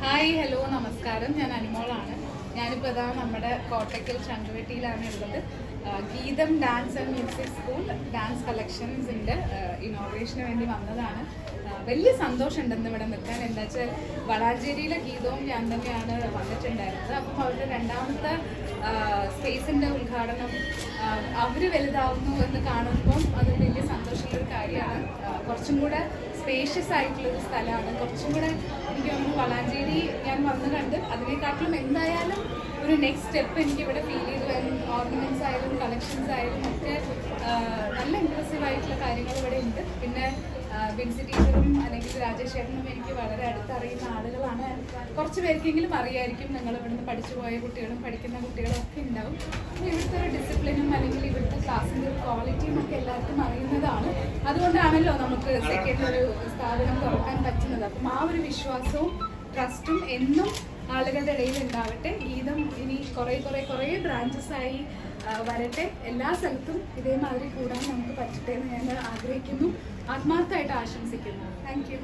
Hi hello നമസ്കാരം. ഞാൻ അനിമോളാണ്. ഞാനിപ്പോൾ ഇതാ നമ്മുടെ കോട്ടയ്ക്കൽ ചങ്കുവെട്ടിയിലാണ് ഉള്ളത്. Geetham dance and music school dance കളക്ഷൻസിന്റെ ഇനോഗ്രേഷന് വേണ്ടി വന്നതാണ്. വലിയ വലിയ സന്തോഷമുണ്ടെന്ന് ഇവിടെ നിൽക്കാൻ. എന്താ വെച്ചാൽ വളാഞ്ചേരിയിലെ ഗീതവും ഞാൻ തന്നെയാണ് വന്നിട്ടുണ്ടായിരുന്നത്. അപ്പം അവരുടെ രണ്ടാമത്തെ സ്പേസിന്റെ ഉദ്ഘാടനം അവർ വലുതാവുന്നു എന്ന് കാണുമ്പം അത് വലിയ സന്തോഷമുള്ളൊരു കാര്യമാണ്. കുറച്ചും കൂടെ സ്പേഷ്യസ് ആയിട്ടുള്ള ഒരു സ്ഥലമാണ്. കുറച്ചും കൂടെ എനിക്ക് തോന്നുന്നു വളാഞ്ചേരി ഞാൻ വന്ന് കണ്ട് അതിനെക്കാട്ടിലും എന്തായാലും ഒരു നെക്സ്റ്റ് സ്റ്റെപ്പ് എനിക്ക് ഇവിടെ ഫീൽ ചെയ്തു ഓർണമെന്റ്സ് ആയാലും കളക്ഷൻസ് ആയാലും ഒക്കെ നല്ല ഇമ്പ്രസീവ് ആയിട്ടുള്ള കാര്യങ്ങൾ ഇവിടെ ഉണ്ട്. പിന്നെ ബിൻസി ടീച്ചറും അല്ലെങ്കിൽ രാജേഷ് ചേട്ടനും എനിക്ക് വളരെ അടുത്തറിയുന്ന ആളുകളാണ്. കുറച്ച് പേർക്കെങ്കിലും അറിയായിരിക്കും നിങ്ങൾ ഇവിടുന്ന് പഠിച്ചു പോയ കുട്ടികളും പഠിക്കുന്ന കുട്ടികളും ഒക്കെ ഉണ്ടാവും. ഇവിടുത്തെ ഒരു ഡിസിപ്ലിനും അല്ലെങ്കിൽ ഇവിടുത്തെ ക്ലാസ്സിന്റെ ഒരു ക്വാളിറ്റിയും ഒക്കെ എല്ലാവർക്കും അറിയുന്നതാണ്. അതുകൊണ്ടാണല്ലോ നമുക്ക് സെക്കൻഡ് ഒരു സ്ഥാപനം തുറക്കാൻ പറ്റുന്നത്. അപ്പം ആ ഒരു വിശ്വാസവും ട്രസ്റ്റും എന്നും ആളുകളുടെ ഇടയിൽ ഉണ്ടാവട്ടെ. ഗീതം ഇനി കുറേ കുറേ കുറേ ബ്രാഞ്ചസ് ആയി വരട്ടെ. എല്ലാ സ്ഥലത്തും ഇതേമാതിരി കൂടാൻ നമുക്ക് പറ്റട്ടെ എന്ന് ഞാൻ ആഗ്രഹിക്കുന്നു. ആത്മാർത്ഥമായിട്ട് ആശംസിക്കുന്നു. താങ്ക്